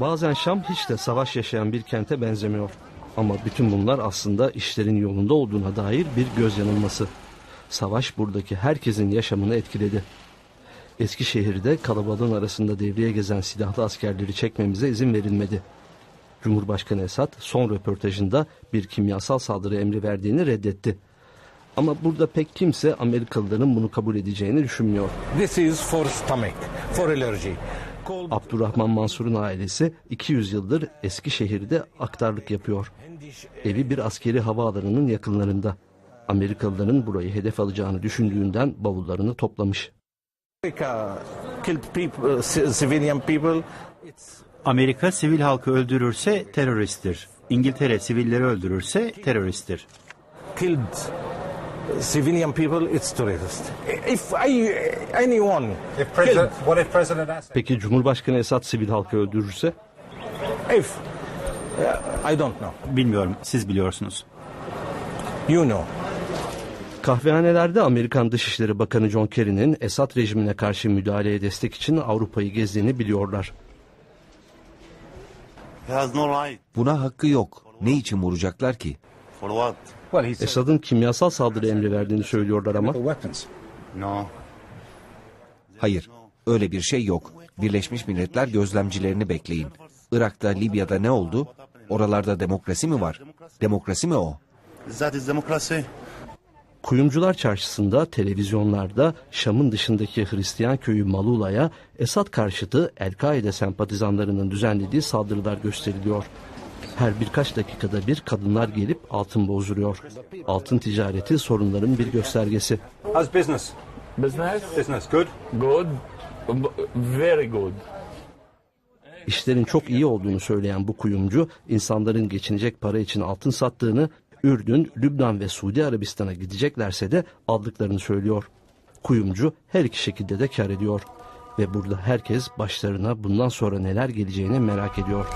Bazen Şam hiç de savaş yaşayan bir kente benzemiyor. Ama bütün bunlar aslında işlerin yolunda olduğuna dair bir göz yanılması. Savaş buradaki herkesin yaşamını etkiledi. Eskişehir'de kalabalığın arasında devreye gezen silahlı askerleri çekmemize izin verilmedi. Cumhurbaşkanı Esad son röportajında bir kimyasal saldırı emri verdiğini reddetti. Ama burada pek kimse Amerikalıların bunu kabul edeceğini düşünmüyor. This is for stomach, for allergy. Abdurrahman Mansur'un ailesi 200 yıldır Eskişehir'de aktarlık yapıyor. Evi bir askeri havaalanının yakınlarında. Amerikalıların burayı hedef alacağını düşündüğünden bavullarını toplamış. People, uh, Amerika sivil halkı öldürürse teröristtir. İngiltere sivilleri öldürürse teröristtir. Civilian people. It's terrorist. If I, anyone If President, what if President Assad? Peki Cumhurbaşkanı Esad sivil halkı öldürürse? if uh, I don't know, Bilmiyorum, siz biliyorsunuz. you know. Kahvehanelerde Amerikan Dışişleri Bakanı John Kerry'nin Esad rejimine karşı müdahaleye destek için Avrupa'yı gezdiğini biliyorlar. He has no right. Buna hakkı yok. Ne için vuracaklar ki? Esad'ın kimyasal saldırı emri verdiğini söylüyorlar ama. Hayır, öyle bir şey yok. Birleşmiş Milletler gözlemcilerini bekleyin. Irak'ta, Libya'da ne oldu? Oralarda demokrasi mi var? Demokrasi mi o? Kuyumcular Çarşısı'nda, televizyonlarda Şam'ın dışındaki Hristiyan köyü Malula'ya Esad karşıtı El-Kaide sempatizanlarının düzenlediği saldırılar gösteriliyor. Her birkaç dakikada bir kadınlar gelip altın bozduruyor. Altın ticareti sorunların bir göstergesi. How's business? Business? Business good. Good. Very good. İşlerin çok iyi olduğunu söyleyen bu kuyumcu, insanların geçinecek para için altın sattığını, Ürdün, Lübnan ve Suudi Arabistan'a gideceklerse de aldıklarını söylüyor. Kuyumcu her iki şekilde de kar ediyor. Ve burada herkes başlarına bundan sonra neler geleceğini merak ediyor.